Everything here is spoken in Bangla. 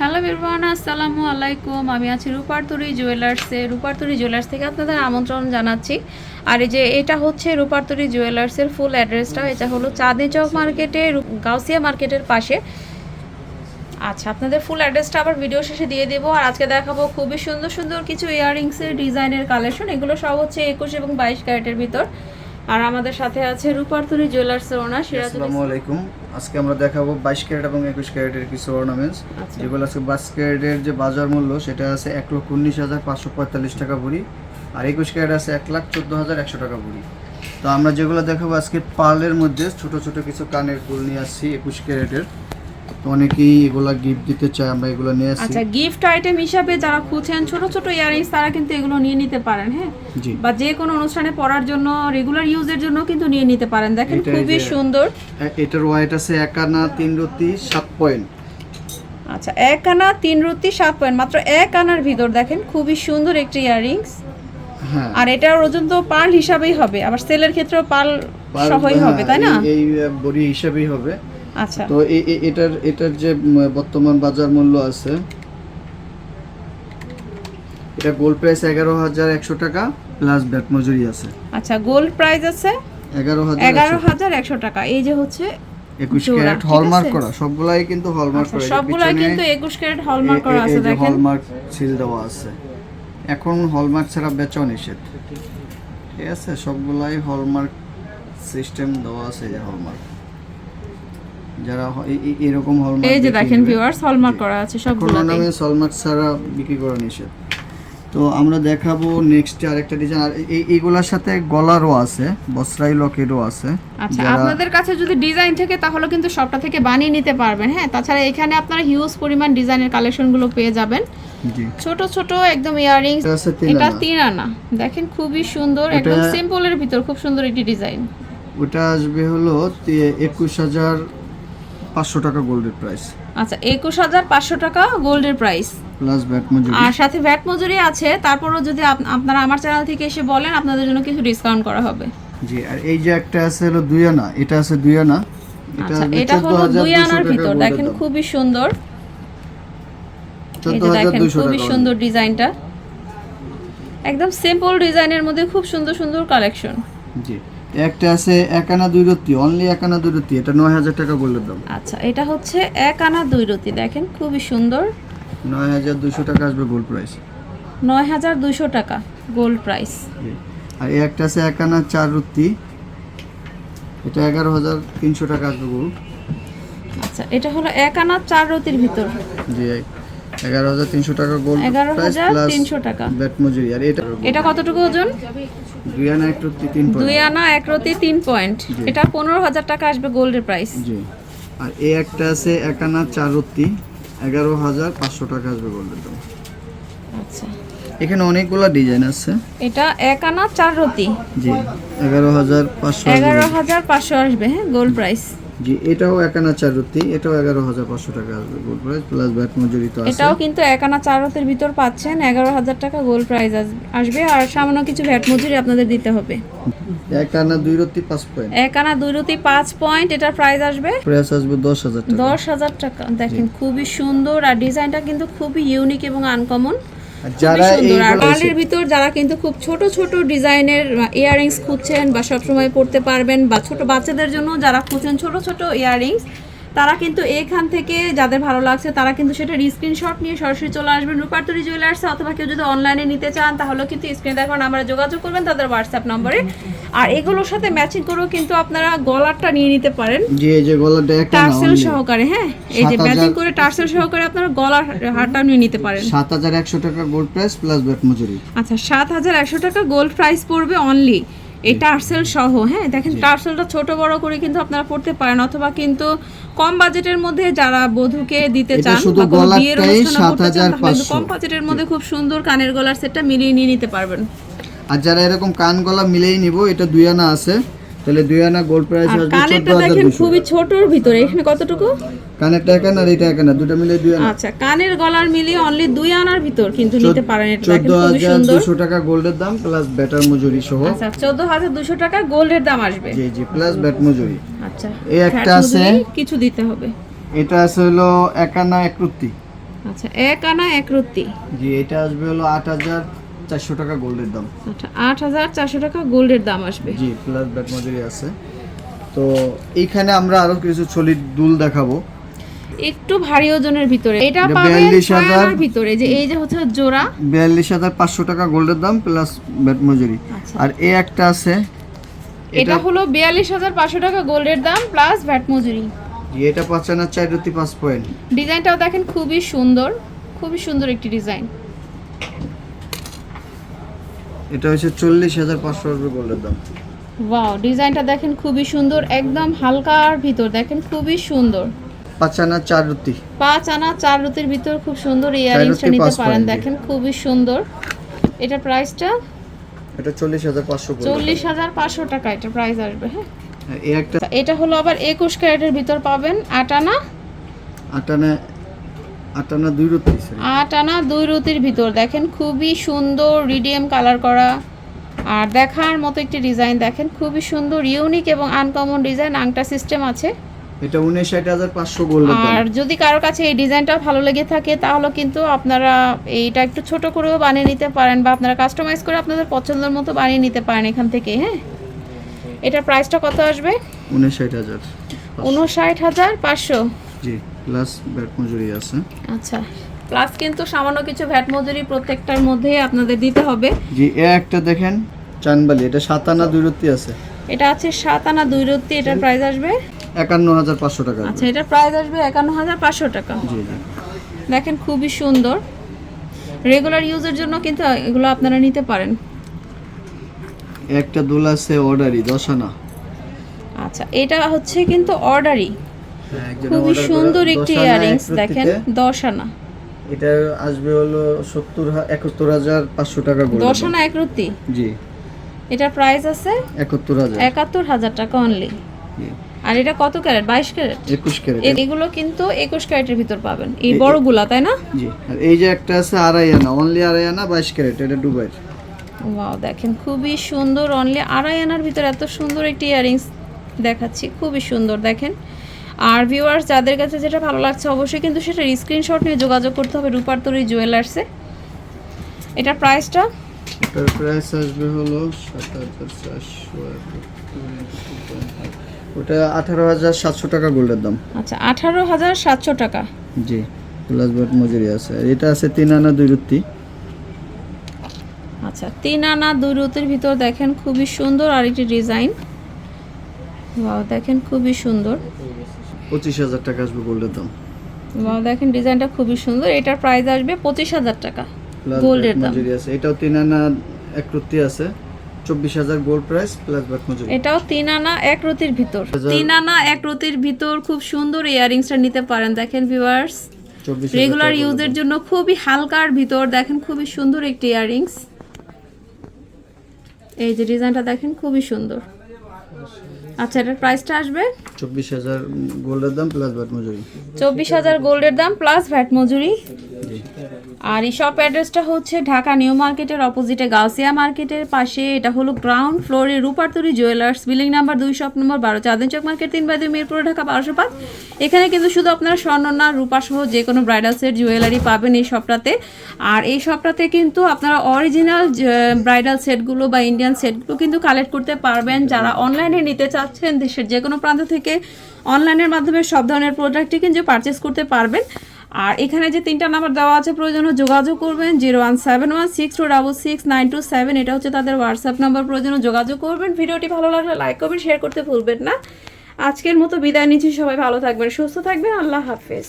হ্যালো বিরবান আসসালামু আলাইকুম আমি আছি রূপারতুরি জুয়েলার্সে রূপারতুরি জুয়েলার্স থেকে আপনাদের আমন্ত্রণ জানাচ্ছি। আর এই যে, এটা হচ্ছে রূপারতুরি জুয়েলার্সের ফুল অ্যাড্রেসটা এটা হলো চাঁদনি চক মার্কেটে গাউসিয়া মার্কেটের পাশে। আচ্ছা আপনাদের ফুল অ্যাড্রেসটা আবার ভিডিও শেষে দিয়ে দেবো। আর আজকে দেখাবো খুবই সুন্দর সুন্দর কিছু ইয়াররিংসের ডিজাইনের কালেকশন এগুলো সব হচ্ছে একুশ এবং বাইশ ক্যারেটের ভিতর। আর আমাদের সাথে আছে রূপারতুরি জুয়েলার্সের ওনার সিরাজুল আসসালামু আলাইকুম। আজকে আমরা দেখাবো বাইশ ক্যারেট এবং একুশ ক্যারেটের কিছু অর্নামেন্টস আচ্ছা। যেগুলো আজকে বাইশ ক্যারেটের যে বাজার মূল্য সেটা আছে এক লক্ষ উনিশ হাজার পাঁচশো পঁয়তাল্লিশ টাকা ভরি। আর একুশ ক্যারেট আছে এক লাখ চোদ্দ হাজার একশো টাকা ভরি। তো আমরা যেগুলো দেখাবো আজকে পার্লের মধ্যে ছোট ছোট কিছু কানের ফুল নিয়ে আসছি একুশ ক্যারেটের। তো অনেকেই এগুলা গিফট দিতে চায় আমরা এগুলো নিয়ে আসছি আচ্ছা গিফট আইটেম হিসাবে যারা খুঁজছেন ছোট ছোট ইয়ারিংস তারা কিন্তু এগুলো নিয়ে নিতে পারেন হ্যাঁ? বা যে কোনো অনুষ্ঠানে পরার জন্য রেগুলার ইউজের জন্য কিন্তু নিয়ে নিতে পারেন। দেখেন খুবই সুন্দর। এটার ওয়াইট আছে এক আনা তিন রতি সাত পয়েন্ট আচ্ছা এক আনা তিন সাত পয়েন্ট মাত্র এক আনার ভিতর দেখেন খুবই সুন্দর একটি ইয়ারিংস হ্যাঁ। আর এটার ওজন তো পার্ল হিসাবেই হবে আবার সেলের ক্ষেত্রেও পার- সহই হবে তাই না? হ্যাঁ, এই বড়ি হিসাবেই হবে। আচ্ছা। তো এটার এটার যে বর্তমান বাজার মূল্য আছে এটা গোল্ড প্রাইস এগারো হাজার একশো টাকা প্লাস ব্যাট মজুরি আছে। আচ্ছা গোল্ড প্রাইস আছে এগারো হাজার এগারো হাজার একশো টাকা। এই যে হচ্ছে একুশ ক্যারেট হলমার্ক করা সবগুলাই কিন্তু হলমার্ক আচ্ছা, করা সবগুলাই কিন্তু একুশ ক্যারেট হলমার্ক করা আছে দেখেন। হলমার্ক সিল দেওয়া আছে। এখন হলমার্ক ছাড়া বেচাও নিষেধ। ঠিক আছে সবগুলাই হলমার্ক সিস্টেম দেওয়া আছে যে হলমার্ক যারা এরকম হলমার্ক এই যে দেখেন ভিউয়ার্স হলমার্ক করা আছে সবগুলোতে অর্নামেন্টস হলমার্ক ছাড়া বিক্রি করা নিষেধ। তো আমরা দেখাবো নেক্সট আরেকটা ডিজাইন আর এই এইগুলোর সাথে গলারও আছে বসরাই লকেরও আছে। আচ্ছা আপনাদের কাছে যদি ডিজাইন থেকে তাহলে কিন্তু সবটা থেকে বানিয়ে নিতে পারবেন হ্যাঁ? তাছাড়া এখানে আপনারা হিউজ পরিমাণ ডিজাইনের কালেকশনগুলো পেয়ে যাবেন। ছোট ছোট একদম ইয়াররিংস এটা তিন আনা। দেখেন খুবই সুন্দর একদম সিম্পলের ভিতর খুব সুন্দর একটি ডিজাইন ওটা আসবে হলো একুশ হাজার পাঁচশো টাকা গোল্ডের প্রাইস আচ্ছা একুশ হাজার পাঁচশো টাকা গোল্ডের প্রাইস প্লাস ব্যাট মজুরি। আর সাথে ভ্যাট মজুরি আছে তারপরও যদি আপনারা আমার চ্যানেল থেকে এসে বলেন আপনাদের জন্য কিছু ডিসকাউন্ট করা হবে। জি আর এই যে একটা আছে হলো দুই আনা এটা আছে দুই আনা। এটা আচ্ছা এটা হলো 14,200 দুই আনার ভিতর দেখেন খুবই সুন্দর। দেখেন খুবই সুন্দর ডিজাইনটা। একদম সিম্পল ডিজাইনের মধ্যে খুব সুন্দর সুন্দর কালেকশন জি। একটা আছে এক আনা দুই রত্তি অনলি এক আনা দুই রত্তি এটা নয় হাজার টাকা গোল্ডের দাম আচ্ছা এটা হচ্ছে এক আনা দুই রতি দেখেন খুবই সুন্দর। নয় হাজার দুশো টাকা আসবে গোল্ড প্রাইস নয় হাজার দুইশো টাকা গোল্ড প্রাইস আর এই একটা আছে এক আনা চার রুত্তি এটা এগারো হাজার তিনশো টাকা আসবে গোল্ড আচ্ছা এটা হলো এক আনা চার রতির ভিতর। জি। এগারো হাজার তিনশো টাকা গোল্ড এগারো প্রাইস হাজার প্লাস তিনশো টাকা। ব্যাট মজুরি। আর এটা এটা কতটুকু ওজন? দুই আনা এক রুত্তি তিন দুই আনা এক রতি তিন পয়েন্ট এটা পনেরো হাজার টাকা আসবে গোল্ডের প্রাইস জি। আর এই একটা আছে এক আনা চার হাজার পাঁচশো টাকা আসবে গোল্ডের দাম। আচ্ছা। এখানে অনেকগুলো ডিজাইন আছে। এটা এক আনা চার রতি। জি। এগারো হাজার পাঁচশো আসবে। এগারো gold। হাজার পাঁচশো আসবে হ্যাঁ গোল্ড প্রাইস জি এটাও এক আনা এটাও এগারো হাজার পাঁচশো টাকা আসবে গোল্ড প্রাইস প্লাস ব্যাট মজুরি তো এটাও কিন্তু এক আনা ভিতর পাচ্ছেন এগারো হাজার টাকা গোল্ড প্রাইস আসবে আর সামান্য কিছু ভ্যাট মজুরি আপনাদের দিতে হবে। এক আনা দুই রত্তি পাঁচ পয়েন্ট এক আনা দুই রতি পাঁচ পয়েন্ট এটার প্রাইস আসবে? প্রাইস আসবে দশ হাজার দশ হাজার টাকা। দেখেন খুবই সুন্দর আর ডিজাইনটা কিন্তু খুবই ইউনিক এবং আনকমন যারা সুন্দর আর এই পার্লের ভিতর যারা কিন্তু খুব ছোট ছোট ডিজাইনের ইয়াররিংস খুঁজছেন বা সবসময় পড়তে পারবেন বা ছোট বাচ্চাদের জন্য যারা খুঁজছেন ছোট ছোট ইয়াররিংস তারা কিন্তু এখান থেকে যাদের ভালো লাগছে তারা কিন্তু সেটা স্ক্রিনশট নিয়ে সরাসরি চলে আসবেন রূপার্তরি জুয়েলার্সে অথবা কেউ যদি অনলাইনে নিতে চান তাহলে কিন্তু স্ক্রিনে দেখো নাম্বারে যোগাযোগ করবেন তাদের হোয়াটসঅ্যাপ নম্বরে। আর এগুলোর সাথে ম্যাচিং করেও কিন্তু আপনারা গলারটা নিয়ে নিতে পারেন। যে এই যে গলাটা একটা টার্সেল সহকারে হ্যাঁ? এই যে ম্যাচিং করে টার্সেল সহকারে আপনারা গলার হারটা নিয়ে নিতে পারেন। সাত হাজার একশো টাকা গোল্ড প্রাইস প্লাস ব্যাট মজুরি। আচ্ছা সাত হাজার একশো টাকা গোল্ড প্রাইস পড়বে অনলি এই টার্সেল সহ হ্যাঁ দেখেন টার্সেলটা ছোট বড় করে কিন্তু আপনারা পড়তে পারেন অথবা কিন্তু কম বাজেটের মধ্যে যারা বধুকে দিতে চান বিয়ের অনুষ্ঠানে পড়তে চান তাহলে কিন্তু 7500 কম বাজেটের মধ্যে খুব সুন্দর কানের গলার সেটটা মিলিয়ে নিয়ে নিতে পারবেন। আর যারা এরকম কান গলা মিলেই নিব এটা দুই আনা আছে। তাহলে দুই আনা গোল্ড প্রাইস আসবে কানেরটা দেখেন দুশো খুবই ছোটর ভিতরে এখানে কতটুকু? কানেরটা এক আনা আর এটা এক আনা দুটা মিলে দুই আনা। আচ্ছা কানের গলার মিলিয়ে অনলি দুই আনার ভিতর কিন্তু নিতে পারেন এটা দেখেন খুবই সুন্দর। দুশো টাকা গোল্ডের দাম প্লাস ব্যাটার মজুরি সহ। আচ্ছা চোদ্দ হাজার দুশো টাকা গোল্ডের দাম আসবে। জি জি প্লাস ব্যাট মজুরি। আচ্ছা এই একটা আছে। কিছু দিতে হবে। এটা আছে হলো এক আনা এক আচ্ছা এক আনা এক রত্তি জি এটা আসবে হলো আট হাজার চারশো টাকা গোল্ডের দাম। আচ্ছা আট হাজার চারশো টাকা গোল্ডের দাম আসবে। জি প্লাস ব্যাট মজুরি আছে। তো এইখানে আমরা আরও কিছু চলির দুল দেখাবো। একটু ভারী ওজনের ভিতরে। এটা পাবেন 42,000 ছয় ভিতরে যে এই যে হচ্ছে জোড়া। বিয়াল্লিশ হাজার পাঁচশো টাকা গোল্ডের দাম প্লাস ব্যাট মজুরি আচ্ছা। আর এ একটা আছে। এটা হলো বিয়াল্লিশ হাজার পাঁচশো টাকা গোল্ডের দাম প্লাস ভ্যাট মজুরি এটা পাঁচ আনার চার রুটি পাঁচ পয়েন্ট। ডিজাইনটাও দেখেন খুবই সুন্দর খুবই সুন্দর একটি ডিজাইন। এটা হচ্ছে চল্লিশ হাজার পাঁচশো রুপি গোল্ডের দাম। ওয়াও ডিজাইনটা দেখেন খুবই সুন্দর একদম হালকার ভিতর দেখেন খুবই সুন্দর। পাঁচ আনার চার রুটি। পাঁচ আনা চার রুতির ভিতর খুব সুন্দর ইয়ারিংসটা নিতে পারেন দেখেন খুবই সুন্দর। এটা প্রাইসটা এটা চল্লিশ হাজার পাঁচশো চল্লিশ হাজার পাঁচশো টাকা এটা প্রাইস আসবে হ্যাঁ। একটা এটা হলো আবার একুশ ক্যারেটের ভিতর পাবেন আট আনা আট আনা দুই রুটি আট আনা দুই রুতির ভিতর দেখেন খুবই সুন্দর রিডিয়াম কালার করা। আর দেখার মতো একটি ডিজাইন দেখেন খুবই সুন্দর ইউনিক এবং আনকমন ডিজাইন আংটা সিস্টেম আছে। এটা উনিশ ষাট হাজার পাঁচশো গোল্ডের আর যদি কারও কাছে এই ডিজাইনটা ভালো লেগে থাকে তাহলে কিন্তু আপনারা এইটা একটু ছোট করেও বানিয়ে নিতে পারেন বা আপনারা কাস্টমাইজ করে আপনাদের পছন্দের মতো বানিয়ে নিতে পারেন এখান থেকে হ্যাঁ? এটার প্রাইসটা কত আসবে? উনিশ ষাট হাজার উনষাট হাজার পাঁচশো। জি। প্লাস ব্যাট মজুরি আছে। আচ্ছা প্লাস কিন্তু সামান্য কিছু ভ্যাট মজুরি প্রত্যেকটার মধ্যে আপনাদের দিতে হবে। জি এ একটা দেখেন চানবালি এটা সাত আনা দুই রুটি আছে। এটা আছে সাত আনা দুই রত্তি এটার প্রাইস আসবে? একান্ন হাজার পাঁচশো টাকা আচ্ছা এটার প্রাইস আসবে একান্ন হাজার পাঁচশো টাকা। জি দেখেন খুবই সুন্দর। রেগুলার ইউজের জন্য কিন্তু এগুলো আপনারা নিতে পারেন। একটা দুল আছে অর্ডারই দশ আনা। আচ্ছা এটা হচ্ছে কিন্তু একজনে খুবই সুন্দর একটি ইয়ারিংস দেখেন। দশ আনা। এটা আসবে হলো সত্তর একাত্তর হাজার পাঁচশো টাকা দশ আনা এক রুতি জি। এটার প্রাইস আছে? একাত্তর হাজার। একাত্তর হাজার টাকা অনলি আর এটা কত ক্যারেট বাইশ ক্যারেট একুশ ক্যারেট এগুলো কিন্তু একুশ ক্যারেটের ভিতর পাবেন। এই বড়গুলা তাই না? জি। আর এই যে একটা আছে আড়াই আনা অনলি আড়াই আনা বাইশ ক্যারেট এটা দুবাইয়ের। ওয়াও দেখেন খুবই সুন্দর অনলি আড়াই আনার ভিতর এত সুন্দর একটি ইয়ারিংস দেখাচ্ছি খুবই সুন্দর দেখেন। আর ভিউয়ার্স যাদের কাছে যেটা ভালো লাগছে অবশ্যই কিন্তু সেটা স্ক্রিনশট নিয়ে যোগাযোগ করতে হবে রূপারতরি জুয়েলার্সে এটার প্রাইসটা এটার প্রাইস আসবে হলো সাত হাজার চারশো ওটা আঠারো হাজার সাতশো টাকা গোল্ডের দাম। আচ্ছা আঠারো হাজার সাতশো টাকা। জি প্লাস বাট মজুরি আছে। এটা আছে তিন আনা দুই রুটি। আচ্ছা তিন আনা দুই রুতির ভিতর দেখেন খুবই সুন্দর আর একটি ডিজাইন। ওয়াও দেখেন খুবই সুন্দর। পঁচিশ হাজার টাকা আসবে গোল্ডের দাম। ওয়াও দেখেন ডিজাইনটা খুবই সুন্দর। এটার প্রাইস আসবে পঁচিশ হাজার টাকা গোল্ডের দাম। এটাও তিন আনা এক রুটি আছে। চব্বিশ হাজার গোল্ড প্রাইস প্লাস বাট মজুরি এটাও তিন আনা এক রতির ভিতর। তিন আনা এক রতির ভিতর খুব সুন্দর ইয়ারিংসটা নিতে পারেন। দেখেন ভিউয়ার্স রেগুলার ইউজের জন্য খুবই হালকার ভিতর দেখেন খুবই সুন্দর একটি ইয়ারিংস এই যে ডিজাইনটা দেখেন খুবই সুন্দর। আচ্ছা এটার প্রাইসটা আসবে? চব্বিশ হাজার গোল্ডের দাম প্লাস বাট মজুরি। চব্বিশ হাজার গোল্ডের দাম প্লাস ভ্যাট মজুরি। আর এই শপ অ্যাড্রেসটা হচ্ছে ঢাকা নিউ মার্কেটের অপোজিটে গাউসিয়া মার্কেটের পাশে। এটা হলো গ্রাউন্ড ফ্লোরে রূপারতরি জুয়েলার্স বিল্ডিং নাম্বার দুই শপ নম্বর বারো চাঁদন চক মার্কেট তিন বাই দুই মিরপুর ঢাকা বারোশো পাঁচ। এখানে কিন্তু শুধু আপনারা স্বর্ণ না রূপা সহ যে কোনো ব্রাইডাল সেট জুয়েলারি পাবেন এই শপটাতে আর এই শপটাতে কিন্তু আপনারা অরিজিনাল ব্রাইডাল সেটগুলো বা ইন্ডিয়ান সেটগুলো কিন্তু কালেক্ট করতে পারবেন। যারা অনলাইনে নিতে চাচ্ছেন দেশের যে কোনো প্রান্ত থেকে অনলাইনের মাধ্যমে সব ধরনের প্রোডাক্টই কিন্তু পারচেস করতে পারবেন। আর এখানে যে তিনটা নাম্বার দেওয়া আছে প্রয়োজনে যোগাযোগ করবেন, zero one seven one six two double six nine two seven, এটা হচ্ছে তাদের হোয়াটসঅ্যাপ নাম্বার প্রয়োজনে যোগাযোগ করবেন। ভিডিওটি ভালো লাগলে লাইক করবেন শেয়ার করতে ভুলবেন না। আজকের মতো বিদায় নিচ্ছি, সবাই ভালো থাকবেন, সুস্থ থাকবেন, আল্লাহ হাফেজ।